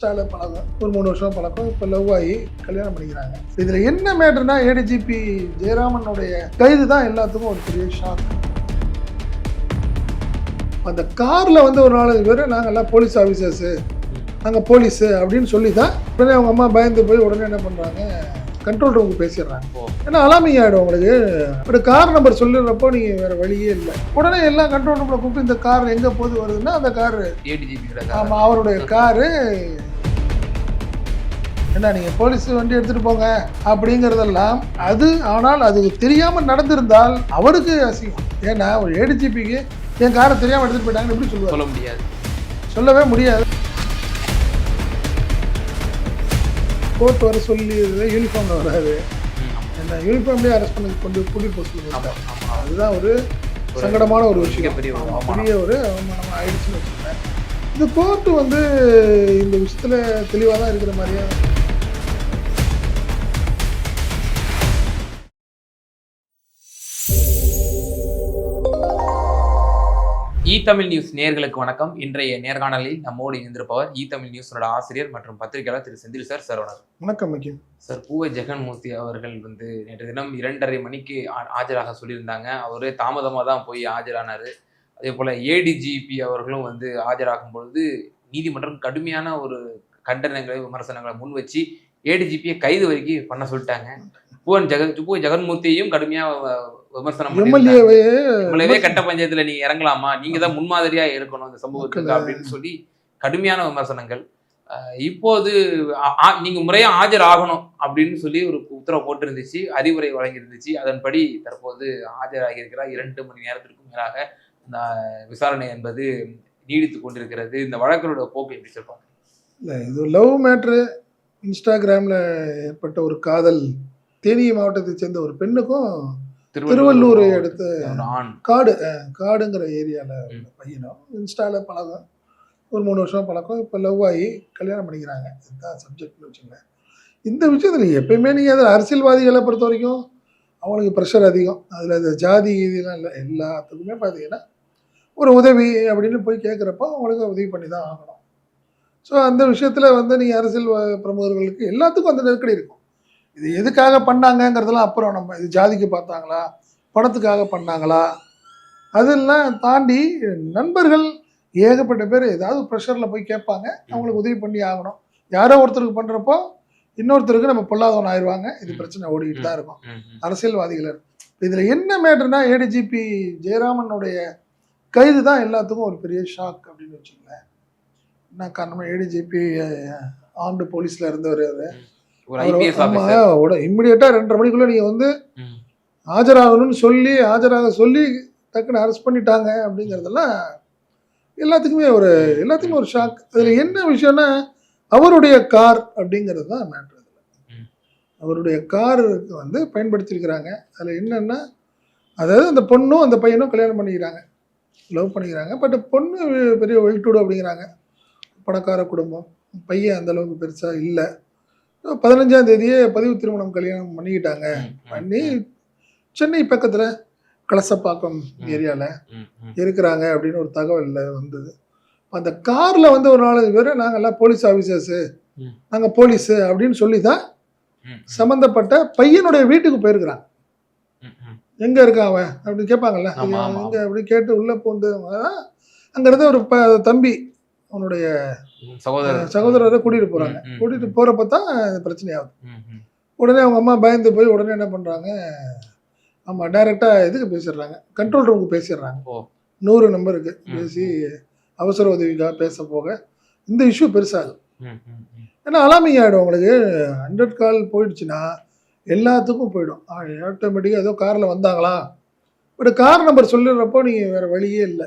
ஸ்டால பழக்கம் ஒரு மூணு வருஷம் பழக்கம் இப்போ லவ் ஆகி கல்யாணம் பண்ணிக்கிறாங்க. இதில் என்ன மேட்டர்னா ஏடிஜிபி ஜெயராமனுடைய கைது தான் எல்லாத்துக்கும் ஒரு பெரிய ஷாக் அந்த காரில் வந்து ஒரு நாலஞ்சு பேர் நாங்கள்லாம் போலீஸ் ஆஃபீஸர்ஸு நாங்கள் போலீஸு அப்படின்னு சொல்லி தான் உடனே அவங்க அம்மா பயந்து போய் உடனே என்ன பண்ணுறாங்க கண்ட்ரோல் ரூமுக்கு பேசிடுறாங்க. ஏன்னா அலாமிங் ஆகிடும் உங்களுக்கு. ஒரு கார் நம்பர் சொல்லிடுறப்போ நீங்கள் வேறு வழியே இல்லை. உடனே எல்லாம் கண்ட்ரோல் ரூமில் கூப்பிட்டு இந்த கார் எங்கே போது வருதுன்னா அந்த கார் ஆமாம் அவருடைய காரு என்ன நீங்கள் போலீஸ் வண்டி எடுத்துகிட்டு போங்க அப்படிங்கிறதெல்லாம் அது ஆனால் அது தெரியாமல் நடந்திருந்தால் அவருக்கு அசிங்கம். ஏன்னா ஒரு ஏடிஜிபிக்கு என் காரை தெரியாமல் எடுத்துகிட்டு போயிட்டாங்கன்னு எப்படி சொல்லுவார்? சொல்ல முடியாது. சொல்லவே முடியாது. கோர்ட் வர சொல்லி யூனிஃபார்மில் வராது. என்ன யூனிஃபார்ம்லேயே அரெஸ்ட் பண்ணி கொண்டு கூட்டிட்டு போக சொல்லுவாங்க. அதுதான் ஒரு சங்கடமான ஒரு விஷயம். பெரிய ஒரு அவமானம் ஆயிடுச்சுன்னு வச்சுக்கோங்க இந்த கோர்ட்டு வந்து இந்த விஷயத்துல தெளிவாக தான் இருக்கிற மாதிரியா தமிழ் நியூஸ் நேயர்களுக்கு வணக்கம். இன்றைய நேர்காணலில் நம்மோடு இணைந்திருப்பவர் இ தமிழ் நியூஸோட ஆசிரியர் மற்றும் பத்திரிகையாளர் திரு செந்தில் சார் சார் வணக்கம். வணக்கம் முக்கியம் சார் பூவை ஜெகன்மூர்த்தி அவர்கள் வந்து நேற்று தினம் இரண்டரை மணிக்கு ஆஜராக சொல்லியிருந்தாங்க. அவரு தாமதமாக தான் போய் ஆஜரானாரு. அதே போல ஏடிஜிபி அவர்களும் வந்து ஆஜராகும் பொழுது நீதிமன்றம் கடுமையான ஒரு கண்டனங்களை விமர்சனங்களை முன் வச்சு ஏடிஜிபியை கைது வரைக்கும் பண்ண சொல்லிட்டாங்க. பூவன் ஜெகன் பூவை ஜெகன்மூர்த்தியையும் கடுமையா வ- விமர்சனம். எம்எல்ஏவே கட்ட பஞ்சாயத்துல நீங்க இறங்கலாமா? நீங்க தான் முன்மாதிரியா இருக்கணும் இந்த சமூகத்துக்கு அப்படின்னு சொல்லி கடுமையான விமர்சனங்கள். இப்போது நீங்க முறையா ஆஜர் ஆகணும் அப்படின்னு சொல்லி ஒரு உத்தரவு போட்டிருந்துச்சு அறிவுரை வழங்கியிருந்துச்சு. அதன்படி தற்போது ஆஜராகி இருக்கிறார் இரண்டு மணி நேரத்திற்கும் மேலாக இந்த விசாரணை என்பது நீடித்து கொண்டிருக்கிறது. இந்த வழக்கினோட போக்கு எப்படி சொல்றாங்க இல்லை இது லவ் மேட்ரு. இன்ஸ்டாகிராமில் ஏற்பட்ட ஒரு காதல் தேனி மாவட்டத்தைச் சேர்ந்த ஒரு பெண்ணுக்கும் திருவள்ளூரை ஆண். காடு காடுங்கிற ஏரியாவில் பையனும் இன்ஸ்டாவில் பழக்கம். ஒரு மூணு வருஷம் பழக்கம். இப்போ லவ் ஆகி கல்யாணம் பண்ணிக்கிறாங்க. இதுதான் சப்ஜெக்ட்னு வச்சுக்கோங்க இந்த விஷயத்தில் எப்பயுமே நீங்கள் அதில் அரசியல்வாதிகளை பொறுத்த வரைக்கும் அவங்களுக்கு ப்ரெஷர் அதிகம். அதில் அது ஜாதி இதெல்லாம் இல்லை. எல்லாத்துக்குமே பார்த்தீங்கன்னா ஒரு உதவி அப்படின்னு போய் கேட்குறப்போ அவங்களுக்கு உதவி பண்ணி தான் ஆகணும். ஸோ அந்த விஷயத்தில் வந்து நீங்கள் அரசியல் பிரமுகர்களுக்கு எல்லாத்துக்கும் அந்த நெருக்கடி இருக்கும். இது எதுக்காக பண்ணாங்கங்கிறதெல்லாம் அப்புறம் நம்ம இது ஜாதிக்கு பார்த்தாங்களா? பணத்துக்காக பண்ணாங்களா? அதெல்லாம் தாண்டி நண்பர்கள் ஏகப்பட்ட பேர் ஏதாவது ப்ரெஷரில் போய் கேட்பாங்க. அவங்களுக்கு உதவி பண்ணி ஆகணும். யாரோ ஒருத்தருக்கு பண்ணுறப்போ இன்னொருத்தருக்கு நம்ம பொல்லாதவன் ஆயிடுவாங்க இது பிரச்சனை ஓடிக்கிட்டு தான் இருக்கும். அரசியல்வாதிகள். இதில் என்ன மேட்டர்னா ஏடிஜிபி ஜெயராமனுடைய கைது தான் எல்லாத்துக்கும் ஒரு பெரிய ஷாக் அப்படின்னு வச்சுக்கோங்களேன். என்ன காரணமா ஏடிஜிபி ஆண்டு போலீஸில் இருந்தவர் அவரு. ஒரு ஐபிஎஸ் ரெண்டரை மணிக்குள்ள நீங்க வந்து ஆஜராகணும்னு சொல்லி ஆஜராக சொல்லி டக்குன்னு அரெஸ்ட் பண்ணிட்டாங்க அப்படிங்கிறதெல்லாம் எல்லாத்துக்குமே ஒரு எல்லாத்துக்குமே ஒரு ஷாக் அதுல என்ன விஷயம்னா அவருடைய கார் அப்படிங்கிறது தான் மேட்ரு. அவருடைய கார் வந்து பயன்படுத்தியிருக்கிறாங்க அதுல என்னன்னா அதாவது அந்த பொண்ணும் அந்த பையனும் கல்யாணம் பண்ணிக்கிறாங்க. லவ் பண்ணிக்கிறாங்க. பட் பொண்ணு பெரிய வெல்டூடு அப்படிங்கிறாங்க. பணக்கார குடும்பம். பையன் அந்த அளவுக்கு பெருசா இல்லை. பதினஞ்சாம் தேதியே பதிவு திருமணம் கல்யாணம் பண்ணிக்கிட்டாங்க. பண்ணி சென்னை பக்கத்துல கலசப்பாக்கம் ம். இருக்கிறாங்க அப்படின்னு ஒரு தகவல் வந்தது. அந்த கார்ல வந்து ஒரு நாலஞ்சு பேர் நாங்கெல்லாம் போலீஸ் ஆஃபீஸர்ஸு. நாங்கள் போலீஸு அப்படின்னு சொல்லி தான் சம்மந்தப்பட்ட பையனுடைய வீட்டுக்கு ம். எங்க இருக்கான் அவன் அப்படின்னு கேட்பாங்கல்ல? எங்க அப்படின்னு கேட்டு உள்ள போந்து அங்க இருந்து ஒரு ப தம்பி அவனுடைய ம், சகோதரர். சகோதரரை ம், ம், கூட்டிட்டு போறப்ப தான் இது பிரச்சனையாகுது. உடனே அவங்க அம்மா பயந்து போய் உடனே என்ன பண்ணுறாங்க ஆமாம் டைரெக்டாக இதுக்கு பேசிடுறாங்க. கண்ட்ரோல் ரூமுக்கு பேசிடுறாங்க. நூறு நம்பருக்கு பேசி அவசர உதவிக்காக பேச போக இந்த இஷ்யூ பெருசாகும். ஏன்னா அலாமிங் ஆகிடும் உங்களுக்கு. ஹண்ட்ரட் கால் போயிடுச்சுன்னா எல்லாத்துக்கும் போயிடும். ஆட்டோமேட்டிக்காக ஏதோ காரில் வந்தாங்களா? பட் கார் நம்பர் சொல்லிடுறப்போ நீங்கள் வேறு வழியே இல்லை.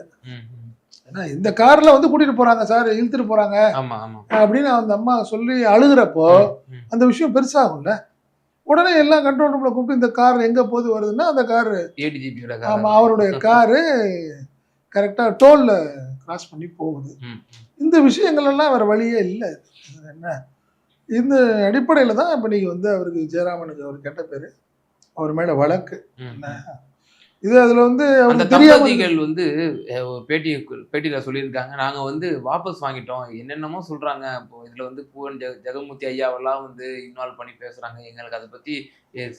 ஏன்னா இந்த காரில் வந்து கூட்டிகிட்டு போகிறாங்க சார் இழுத்துட்டு ஆமா அப்படின்னு அந்த அம்மா சொல்லி அழுகிறப்போ அந்த விஷயம் பெருசாகும்ல. உடனே எல்லாம் கண்ட்ரோல் ரூம்ல கூப்பிட்டு இந்த கார் எங்க போது வருதுன்னா அந்த கார் ஏடிஜிபியோட ஆமா அவருடைய காரு கரெக்டா டோல்ல கிராஸ் பண்ணி போகுது. இந்த விஷயங்கள் எல்லாம் வேற வழியே இல்லை. என்ன? இந்த அடிப்படையில தான் இப்போ நீங்க வந்து அவருக்கு ஜெயராமனுக்கு அவர் கெட்ட பேரு அவர் மேல வழக்கு. என்ன? இது அதுல வந்து அந்த தம்பதிகள் வந்து பேட்டி பேட்டியில சொல்லியிருக்காங்க. நாங்க வந்து வாபஸ் வாங்கிட்டோம். என்னென்னமோ சொல்றாங்க. இப்போ இதுல வந்து பூவன் ஜெக ஜெகமூர்த்தி ஐயாவெல்லாம் வந்து இன்வால்வ் பண்ணி பேசுறாங்க. எங்களுக்கு அதை பத்தி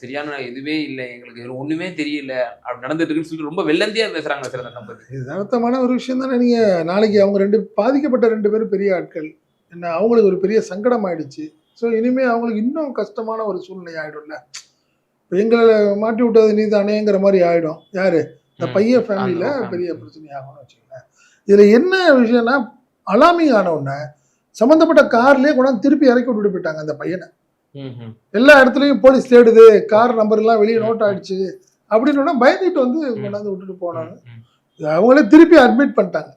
சரியான இதுவே இல்லை. எங்களுக்கு ஒண்ணுமே தெரியல. அப்படி நடந்துட்டு இருக்குன்னு சொல்லிட்டு ரொம்ப வெள்ளந்தியா பேசுறாங்க சில தம்பதி இது அர்த்தமான ஒரு விஷயம் தானே. நீங்க நாளைக்கு அவங்க ரெண்டு பாதிக்கப்பட்ட ரெண்டு பேரும் பெரிய ஆட்கள். என்ன அவங்களுக்கு ஒரு பெரிய சங்கடம் ஆயிடுச்சு ஸோ இனிமே அவங்களுக்கு இன்னும் கஷ்டமான ஒரு சூழ்நிலை ஆயிடும்ல. எங்களை மாட்டி விட்டது நீ தானேங்கிற மாதிரி ஆயிடும் யாரு இந்த. பையன் ஃபேமிலியில பெரிய family. பிரச்சனை ஆகும்னு வச்சுக்கோங்களேன் இதுல என்ன விஷயம்னா அலாமிங் ஆன உடனே சம்மந்தப்பட்ட கார்லயே கொண்டாந்து திருப்பி இறக்கி விட்டுட்டு போயிட்டாங்க அந்த பையனை எல்லா இடத்துலயும் போலீஸ் தேடுது கார் நம்பர் எல்லாம் வெளியே நோட். ஆயிடுச்சு அப்படின்னு பயந்துட்டு வந்து கொண்டாந்து விட்டுட்டு போனாங்க. அவங்களே திருப்பி அட்மிட் பண்ணிட்டாங்க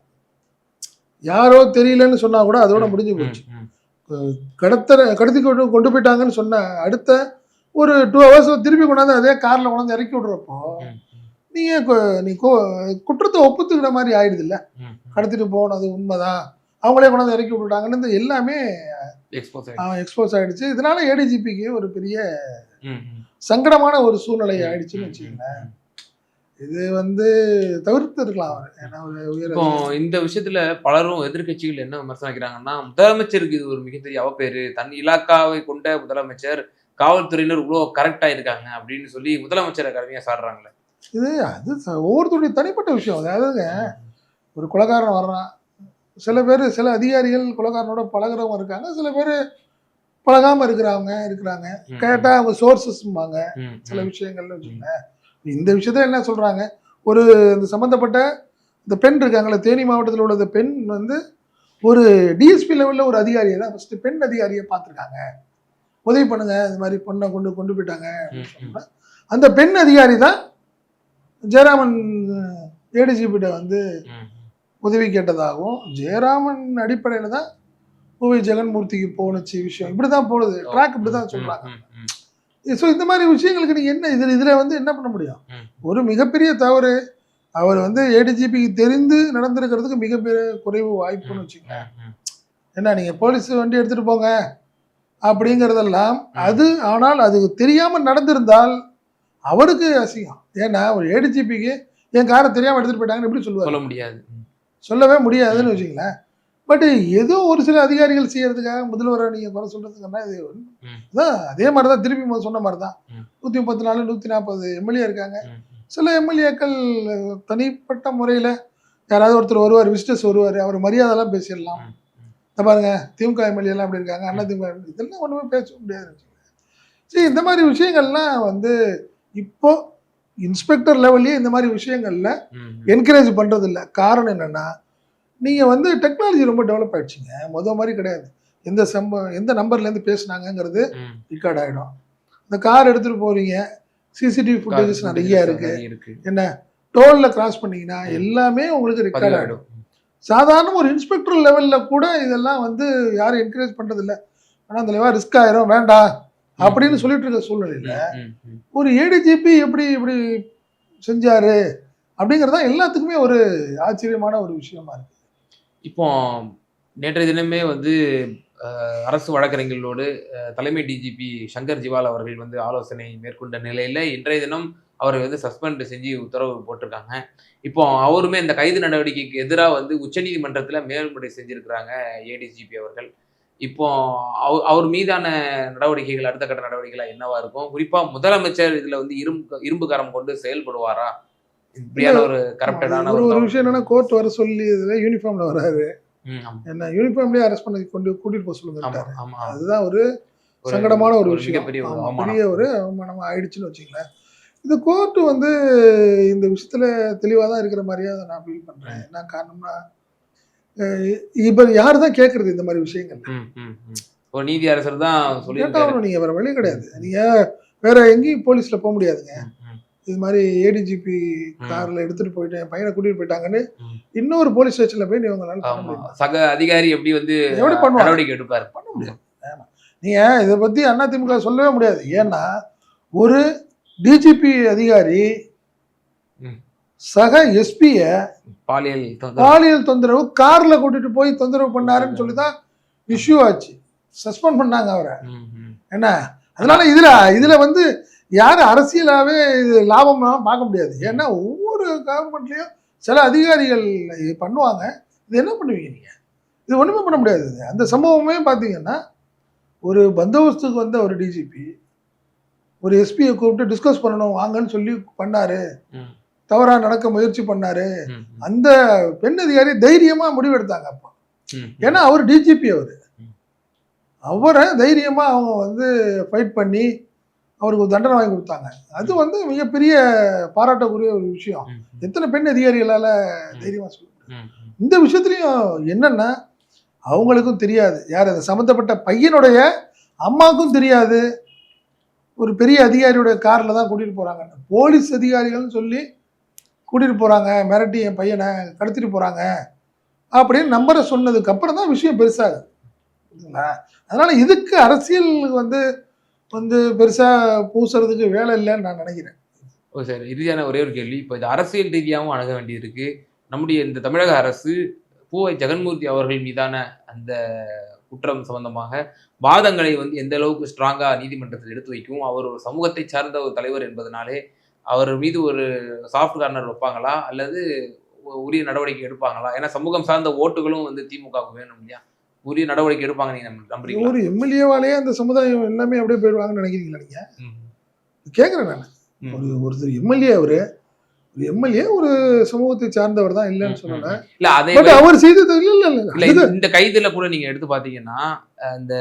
யாரோ தெரியலன்னு சொன்னா கூட அதோட முடிஞ்சு போச்சு ம், ம். கடத்த கடத்தி கொண்டு கொண்டு போயிட்டாங்கன்னு சொன்ன அடுத்த ஒரு டூ ஹவர்ஸ் திருப்பி கொண்டாந்து அதே கார்ல கொண்டாந்து இறக்கி விடுறப்போ ம், நீங்க கு- நீ குற்றத்தை ஒப்புத்துக்கிற மாதிரி ஆயிடுது இல்ல. கடத்திட்டு போனது உண்மைதான் அவங்களே கொண்டாந்து இறக்கி விட்டுட்டாங்கன்னு எல்லாமே. எக்ஸ்போஸ் ஆயிடுச்சு இதனால ஏடிஜிபிக்கு ஒரு பெரிய. சங்கடமான ஒரு சூழ்நிலை ஆயிடுச்சுன்னு வச்சுக்கோங்களேன். இது வந்து தவிர்த்து இருக்கலாம் அவர் ஏன்னா ஒரு இந்த விஷயத்துல பலரும் எதிர்க்கட்சிகள் என்ன விமர்சனம் வைக்கிறாங்கன்னா முதலமைச்சருக்கு இது ஒரு மிகப்பெரிய அவப்பேரு தன் இலாக்காவை கொண்ட முதலமைச்சர் காவல்துறையினர் இவ்வளவு கரெக்டா இருக்காங்க அப்படின்னு சொல்லி முதலமைச்சரை கடுமையா சாடுறாங்களே. இது அது ஒவ்வொருத்தருடைய தனிப்பட்ட விஷயம். அதாவதுங்க ஒரு கொலகாரன் வர்றான். சில பேர் சில அதிகாரிகள் கொலகாரனோட பழகுறவங்க இருக்காங்க. சில பேர் பழகாம இருக்கிறவங்க இருக்கிறாங்க. ம், கேட்டா அவங்க சோர்சஸ்ம்பாங்க சில. விஷயங்கள்னு வச்சுக்கோங்க இந்த விஷயத்த என்ன சொல்றாங்க? ஒரு இந்த சம்பந்தப்பட்ட இந்த பெண் இருக்காங்களே தேனி மாவட்டத்தில் உள்ள இந்த பெண் வந்து ஒரு டிஎஸ்பி லெவலில் ஒரு அதிகாரியை தான் ஃபர்ஸ்ட் பெண் அதிகாரியை பார்த்துருக்காங்க. உதவி பண்ணுங்க இந்த மாதிரி பொண்ணை கொண்டு கொண்டு போயிட்டாங்க அந்த பெண் அதிகாரி தான் ஜெயராமன் ஏடிஜிபிட்ட வந்து உதவி கேட்டதாகவும் ஜெயராமன் அடிப்படையில் தான் ஓவி ஜெகன்மூர்த்திக்கு போணுச்சு விஷயம். இப்படி தான் போடுது ட்ராக் இப்படி தான் சொல்கிறாங்க. ஸோ இந்த மாதிரி விஷயங்களுக்கு நீங்கள் என்ன இதில் இதில் வந்து என்ன பண்ண முடியும். ஒரு மிகப்பெரிய தவறு. அவர் வந்து ஏடிஜிபிக்கு தெரிந்து நடந்திருக்கிறதுக்கு மிகப்பெரிய குறைவு வாய்ப்புன்னு வச்சுக்கோங்க. என்ன நீங்கள் போலீஸ் வண்டி எடுத்துகிட்டு போங்க. அப்படிங்கிறதெல்லாம் அது ஆனால் அது தெரியாமல் நடந்திருந்தால் அவருக்கு அசிங்கம். ஏன்னா ஒரு ஏடிஜிபிக்கு என் காரை தெரியாமல் எடுத்துகிட்டு போயிட்டாங்கன்னு எப்படி சொல்லுவார்? சொல்ல முடியாது. சொல்லவே முடியாதுன்னு வச்சுங்களேன் பட் ஏதோ ஒரு சில அதிகாரிகள் செய்யறதுக்காக முதல்வரை நீங்கள் குறை சொல்கிறதுக்குன்னா இது. அதான் அதே மாதிரி தான் திருப்பி சொன்ன மாதிரி தான். நூற்றி முப்பத்தி நாலு நூற்றி நாற்பது எம்எல்ஏ இருக்காங்க. சில எம்எல்ஏக்கள் தனிப்பட்ட முறையில் யாராவது ஒருத்தர் வருவார் விசிட்டர்ஸ் வருவார் அவர் மரியாதைலாம் பேசிடலாம். பாருங்க திமுக எம்எல்ஏலாம் அப்படி இருக்காங்க அண்ணா திமுக இதெல்லாம் ஒன்றுமே பேச முடியாது. சரி இந்த மாதிரி விஷயங்கள்லாம் வந்து இப்போ இன்ஸ்பெக்டர் லெவல்லையே இந்த மாதிரி விஷயங்கள்ல. என்கரேஜ் பண்றது இல்ல காரணம் என்னன்னா நீங்க வந்து டெக்னாலஜி ரொம்ப டெவலப் ஆயிடுச்சுங்க. முத மாதிரி கிடையாது. எந்த சம்ப எந்த நம்பர்ல இருந்து பேசுனாங்கங்கிறது. ரெக்கார்ட் ஆயிடும். இந்த கார் எடுத்துட்டு போறீங்க சிசிடிவி ஃபுட்டேஜஸ் நிறைய இருக்கு. என்ன டோல்ல கிராஸ் பண்ணீங்கன்னா எல்லாமே உங்களுக்கு ரெக்கார்ட் பதிவாயிடும். சாதாரண ஒரு இன்ஸ்பெக்டர் லெவல்ல கூட இதெல்லாம் வந்து யாரும் என்கரேஜ் பண்றது ஆனால் ஆனா அந்த லெவல் ரிஸ்க் ஆயிரும் வேண்டாம் அப்படின்னு சொல்லிட்டு இருக்க சூழ்நிலையில ஒரு ஏடிஜிபி எப்படி இப்படி செஞ்சாரு அப்படிங்கிறது தான் எல்லாத்துக்குமே ஒரு ஆச்சரியமான ஒரு விஷயமா இருக்கு. இப்போ நேற்றைய தினமே வந்து அரசு வழக்கறிஞர்களோடு தலைமை டிஜிபி சங்கர் ஜிவால் அவர்கள் வந்து ஆலோசனை மேற்கொண்ட நிலையில இன்றைய தினம் அவரை வந்து சஸ்பெண்ட் செஞ்சு உத்தரவு போட்டிருக்காங்க. இப்போ அவருமே இந்த கைது நடவடிக்கைக்கு எதிராக வந்து உச்சநீதிமன்றத்துல மேல்முறை செஞ்சிருக்கிறாங்க ஏடிஜிபி அவர்கள். இப்போ அவ- அவர் மீதான நடவடிக்கைகள் அடுத்த கட்ட நடவடிக்கைகள் என்னவா இருக்கும்? குறிப்பா முதலமைச்சர் இதுல வந்து இரும்பு இரும்பு கரம் கொண்டு செயல்படுவாரா? இப்படியான ஒரு கரப்டடான ஒரு விஷயம் என்னன்னா கோர்ட் வர சொல்லி இதுல யூனிஃபார்ம்ல வராரு. என்ன யூனிஃபார்ம்லயே அரெஸ்ட் பண்ணி கொண்டு கூட்டிட்டு போக சொல்லுங்க அதுதான் ஒரு சங்கடமான ஒரு விஷயம். பெரிய ஒரு அவமானமா ஆயிடுச்சுன்னு வச்சுங்களேன் இந்த கோர்ட் வந்து இந்த விஷயத்துல தெளிவா தான் இருக்கிற மாதிரியே அதை நான் ஃபீல் பண்றேன். என்ன காரணம்னா இப்ப யாரு தான் கேட்கறது இந்த மாதிரி விஷயங்கள்? நீதி அரசர் தான் கேட்டாலும் நீங்க வேற வழி கிடையாது. நீங்க வேற எங்கேயும் போலீஸ்ல போக முடியாதுங்க. இது மாதிரி ஏடிஜிபி. கார்ல எடுத்துட்டு போயிட்டு என் பையனை கூட்டிட்டு போயிட்டாங்கன்னு. இன்னொரு போலீஸ் ஸ்டேஷன்ல போய் இவங்களால ஆமா. முடியுமா. சக அதிகாரி எப்படி வந்து எப்படி பண்ணுவாங்க? நடவடிக்கை எடுப்பார்? பண்ண முடியாது ஆமா. நீங்க இதை பத்தி அதிமுக சொல்லவே முடியாது. ஏன்னா ஒரு டிஜிபி அதிகாரி. சக எஸ்பிய பாலியல். பாலியல் தொந்தரவு கார்ல கூட்டிட்டு போய் தொந்தரவு பண்ணாருன்னு சொல்லி தான் இஷ்யூ ஆச்சு சஸ்பெண்ட் பண்ணாங்க அவரை. என்ன அதனால இதுல இதுல வந்து யாரு அரசியலாவே இது லாபம்லாம் பார்க்க முடியாது ஏன்னா ஒவ்வொரு கவர்மெண்ட்லேயும் சில அதிகாரிகள் பண்ணுவாங்க இது என்ன பண்ணுவீங்க நீங்கள் இது ஒன்றுமே பண்ண முடியாது இது. அந்த சம்பவமே பார்த்தீங்கன்னா ஒரு பந்தோபஸ்துக்கு வந்த ஒரு டிஜிபி ஒரு எஸ்பியை கூப்பிட்டு டிஸ்கஸ் பண்ணணும் வாங்கன்னு சொல்லி பண்ணாரு. தவறா நடக்க முயற்சி பண்ணாரு. அந்த பெண் அதிகாரி தைரியமா முடிவெடுத்தாங்க அப்போ. ஏன்னா அவர் டிஜிபி அவர். அவரை தைரியமா அவங்க வந்து ஃபைட் பண்ணி அவருக்கு ஒரு தண்டனை வாங்கி கொடுத்தாங்க. அது வந்து மிகப்பெரிய பாராட்டக்கூடிய ஒரு விஷயம். எத்தனை பெண் அதிகாரிகளால தைரியமா சொல்ல. இந்த விஷயத்துலையும் என்னன்னா அவங்களுக்கும் தெரியாது. யார் அது? சம்மந்தப்பட்ட பையனுடைய அம்மாவுக்கும் தெரியாது. ஒரு பெரிய அதிகாரியோட காரில் தான் கூட்டிகிட்டு போகிறாங்க போலீஸ் அதிகாரிகள்னு சொல்லி கூட்டிகிட்டு போகிறாங்க மிரட்டி என் பையனை கடத்திட்டு போகிறாங்க அப்படின்னு நம்பரை சொன்னதுக்கப்புறம் தான் விஷயம் பெருசாகுது. அதனால் இதுக்கு அரசியல் வந்து வந்து பெருசாக பூசுறதுக்கு வேலை இல்லைன்னு நான் நினைக்கிறேன். ஓ சார். இறுதியான ஒரே ஒரு கேள்வி. இப்போ இது அரசியல் ரீதியாகவும் அணுக வேண்டியிருக்கு. நம்முடைய இந்த தமிழக அரசு பூவை ஜெகன்மூர்த்தி அவர்கள் மீதான அந்த குற்றம் சம்பந்தமாக வாதங்களை வந்து எந்த அளவுக்கு ஸ்ட்ராங்கா நீதிமன்றத்தில் எடுத்து வைக்கும்? அவர் ஒரு சமூகத்தை சார்ந்த ஒரு தலைவர் என்பதனாலே அவர் மீது ஒரு சாஃப்ட் கார்னர் வைப்பாங்களா? அல்லது உரிய நடவடிக்கை எடுப்பாங்களா? ஏன்னா சமூகம் சார்ந்த ஓட்டுகளும் வந்து திமுகவுக்கு வேணும் இல்லையா? உரிய நடவடிக்கை எடுப்பாங்க நீங்க நம்ப- நம்புறீங்களா? ஒரு எம்எல்ஏவாலேயே அந்த சமுதாயம் எல்லாமே அப்படியே போயிடுவாங்கன்னு நினைக்கிறீங்களா நீங்கள் ம். கேட்குறேன் நான். ஒரு ஒருத்தர் எம்எல்ஏ அவரு எம்எல்ஏ ஒரு சமூகத்தை சார்ந்தவர் தான் இல்லைன்னு சொல்லல. இல்ல அதே அவர் செய்தது இல்ல இல்ல இல்ல. இந்த- கைதுல கூட நீங்க எடுத்து பாத்தீங்கன்னா இந்த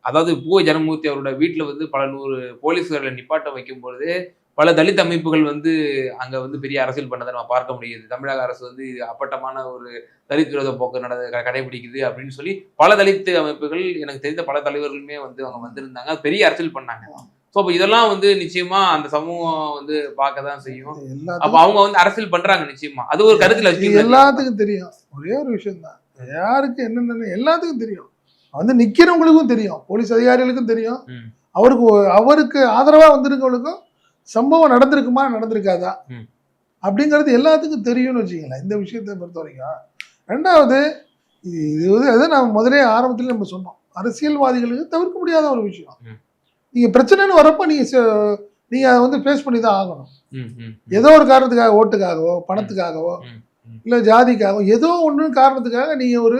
அதாவது பூவை ஜனமூர்த்தி அவரோட வீட்டுல வந்து பல நூறு போலீஸ்காரர்களை நிப்பாட்ட வைக்கும் பொழுது பல தலித் அமைப்புகள் வந்து அங்க வந்து பெரிய அரசியல் பண்ணதை நம்ம பார்க்க முடியுது. தமிழக அரசு வந்து அப்பட்டமான ஒரு தலித் விரோத போக்கு நட கடைபிடிக்குது அப்படின்னு சொல்லி பல தலித் அமைப்புகள் எனக்கு தெரிந்த பல தலைவர்களுமே வந்து அவங்க வந்திருந்தாங்க. பெரிய அரசியல் பண்ணாங்க. ஸோ அப்போ இதெல்லாம் வந்து நிச்சயமா அந்த சமூகம் வந்து பார்க்க தான் செய்யும் அப்ப அவங்க வந்து அரசியல் பண்றாங்க நிச்சயமா. அது ஒரு கருத்துல? எல்லாத்துக்கும் தெரியும். ஒரே ஒரு விஷயம் தான் யாருக்கு என்னென்ன எல்லாத்துக்கும் தெரியும். வந்து நிக்கிறவங்களுக்கும் தெரியும். போலீஸ் அதிகாரிகளுக்கும் தெரியும். அவருக்கு அவருக்கு ஆதரவா வந்திருக்கவங்களுக்கும் சம்பவம் நடந்திருக்குமா நடந்திருக்காதா. அப்படிங்கிறது எல்லாத்துக்கும் தெரியும்னு வச்சுக்கங்களேன். இந்த விஷயத்தை பொறுத்த வரைக்கும் ரெண்டாவது இது வந்து அதை நம்ம முதலே ஆரம்பத்துல நம்ம சொன்னோம். அரசியல்வாதிகளுக்கு தவிர்க்க முடியாத ஒரு விஷயம். ம். நீங்க பிரச்சனைன்னு வரப்ப நீங்க ச- நீங்க அதை வந்து ஃபேஸ் பண்ணி தான் ஆகணும். ஏதோ ஒரு காரணத்துக்காக ஓட்டுக்காகவோ பணத்துக்காகவோ. இல்ல ஜாதிக்காகவோ ஏதோ ஒன்று காரணத்துக்காக நீங்க ஒரு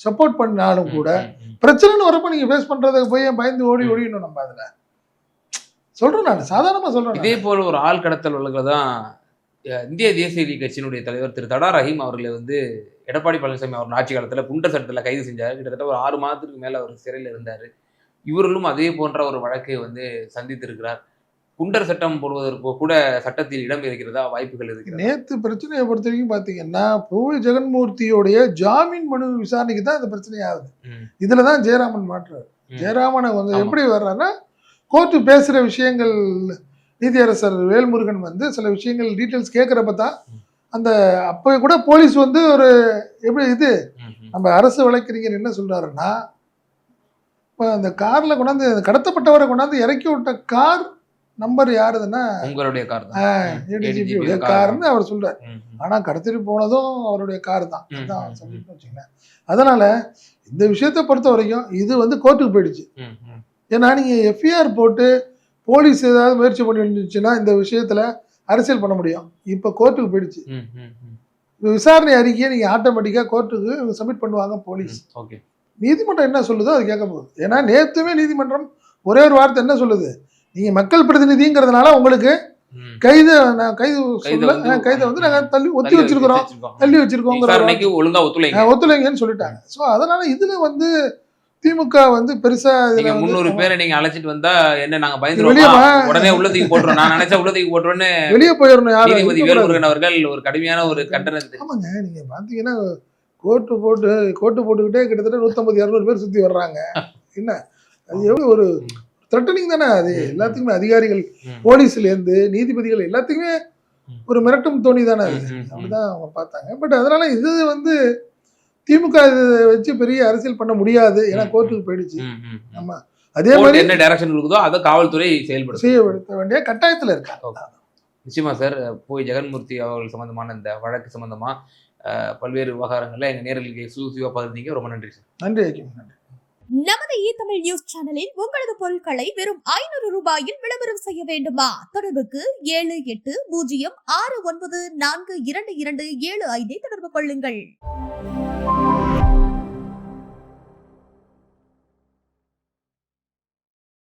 சப்போர்ட் பண்ணாலும் கூட. பிரச்சனைன்னு வரப்ப நீங்க ஃபேஸ் பண்றதுக்கு போய் பயந்து ஓடி. ஓடிடணும் நம்ம அதுல சொல்றேன் நான் சாதாரணமா சொல்றேன் இதே. போல ஒரு ஆள் கடத்தல் வழக்கில் தான் இந்திய தேசிய லீக் கட்சியினுடைய தலைவர் திரு தடா ரஹீம் அவர்களை வந்து எடப்பாடி பழனிசாமி அவர் ஆட்சி காலத்துல குண்டர் சட்டத்துல கைது செஞ்சார் கிட்டத்தட்ட ஒரு ஆறு மாதத்துக்கு மேல அவர் சிறையில் இருந்தார் இவர்களும் அதே போன்ற ஒரு வழக்கை வந்து சந்தித்திருக்கிறார் குண்டர் சட்டம் போடுவதற்கு கூட சட்டத்தில் இடம் இருக்கிறதா வாய்ப்புகள் இருக்கிறதா நேத்து பிரச்சனையை பொறுத்த வரைக்கும் பாத்தீங்கன்னா பூவி ஜெகன்மூர்த்தியோடைய ஜாமீன் மனு விசாரணைக்கு தான் இந்த பிரச்சனை ஆகுது இதுல தான் ஜெயராமன் மாற்றுறாரு. ஜெயராமனை வந்து. எப்படி வர்றாருன்னா கோர்ட்டு பேசுற விஷயங்கள் நீதியரசர் வேல்முருகன் வந்து சில விஷயங்கள் டீட்டெயில்ஸ் கேட்குறப்ப தான். அந்த அப்போ கூட போலீஸ் வந்து ஒரு எப்படி இது. நம்ம அரசு வழக்கறிஞர் என்ன சொல்றாருன்னா இப்போ அந்த கார்ல கொண்டாந்து கடத்தப்பட்டவரை கொண்டாந்து இறக்கி விட்ட கார் நம்பர் யாருதுன்னா உங்களுடைய கார் தான். ADGP ADGP car. கார்னு அவர் சொல்றாரு. ஆனா கடத்திட்டு போனதும் அவருடைய கார் தான். அதான் சொல்லிட்டு அதனால இந்த விஷயத்தை பொறுத்த வரைக்கும் இது வந்து கோர்ட்டுக்கு போயிடுச்சு. ஏன்னா நீங்க எஃப்ஐஆர் போட்டு போலீஸ் ஏதாவது முயற்சி பண்ணி இருந்துச்சுன்னா இந்த விஷயத்துல அரசியல் பண்ண முடியும். இப்போ கோர்ட்டுக்கு போயிடுச்சு. விசாரணை அறிக்கையை நீங்க ஆட்டோமேட்டிக்கா கோர்ட்டுக்கு சப்மிட் பண்ணுவாங்க போலீஸ். ஓகே. நீதிமன்றம் என்ன சொல்லுதோ அது கேட்க போகுது. ஏன்னா நேத்துமே நீதிமன்றம் ஒரே ஒரு வார்த்தை என்ன சொல்லுது? நீங்க மக்கள் பிரதிநிதிங்கிறதுனால உங்களுக்கு. கைது கைது கைதை வந்து- ஆ, கைதை வந்து நாங்க தள்ளி ஒத்தி வச்சிருக்கிறோம். தள்ளி வச்சிருக்கோங்கிற ஒழுங்கா ஒத்துழைங்க. ஒத்துழைங்கன்னு சொல்லிட்டாங்க. ஸோ அதனால இதுல வந்து திமுக வந்து பெருசா நீங்க முந்நூறு பேரை நீங்க அழைச்சிட்டு வந்தா என்ன நாங்க பயந்துருவோமா. உடனே உள்ளதுக்கு போட்டுருவோம் நான் நினைச்ச உள்ளதுக்கு போட்டுருவோன்னு வெளியே போயிடணும் யாரும். நீதிபதி. வேல்முருகன் அவர்கள் ஒரு கடுமையான ஒரு கண்டனத்தை ஆமாங்க. நீங்க பாத்தீங்கன்னா கோட்டு போட்டு கோட்டு போட்டுக்கிட்டே கிட்டத்தட்ட நூத்தம்பது இரநூறு பேர் சுத்தி வர்றாங்க. என்ன? அது எவ்வளவு ஒரு த்ரெட்டனிங் தானே அது. எல்லாத்துக்குமே அதிகாரிகள் ம். போலீஸ்ல இருந்து நீதிபதிகள் எல்லாத்துக்குமே. ஒரு மிரட்டும் தோணி தானே அது. அப்படிதான் அவங்க பார்த்தாங்க. பட் அதனால இது வந்து திமுக இது வச்சு பெரிய அரசியல் பண்ண முடியாது. ஏன்னா கோர்ட்டுக்கு போயிடுச்சு. ஆமா. அதே மாதிரி என்ன டைரக்ஷன் கொடுக்குதோ அதை காவல்துறை செயல்படுத்தும். செய்யப்படுத்த வேண்டிய கட்டாயத்துல இருக்காங்க. நிச்சயமா சார் போய் ஜெகன்மூர்த்தி அவர்கள் சம்பந்தமான இந்த வழக்கு சம்பந்தமா பல்வேறு விவகாரங்கள்ல எங்க நேரலுக்கு எக்ஸ்க்ளூசிவா பகிர்ந்தீங்க ரொம்ப நன்றி சார். நன்றி நன்றி. நமது இ தமிழ் நியூஸ் சேனலில் உங்களது பொருட்களை வெறும் ஐநூறு ரூபாயில் விளம்பரம் செய்ய வேண்டுமா? தொடர்புக்கு ஏழு எட்டு பூஜ்ஜியம் ஆறு ஒன்பது நான்கு இரண்டு இரண்டு ஏழு ஐந்தை தொடர்பு கொள்ளுங்கள்.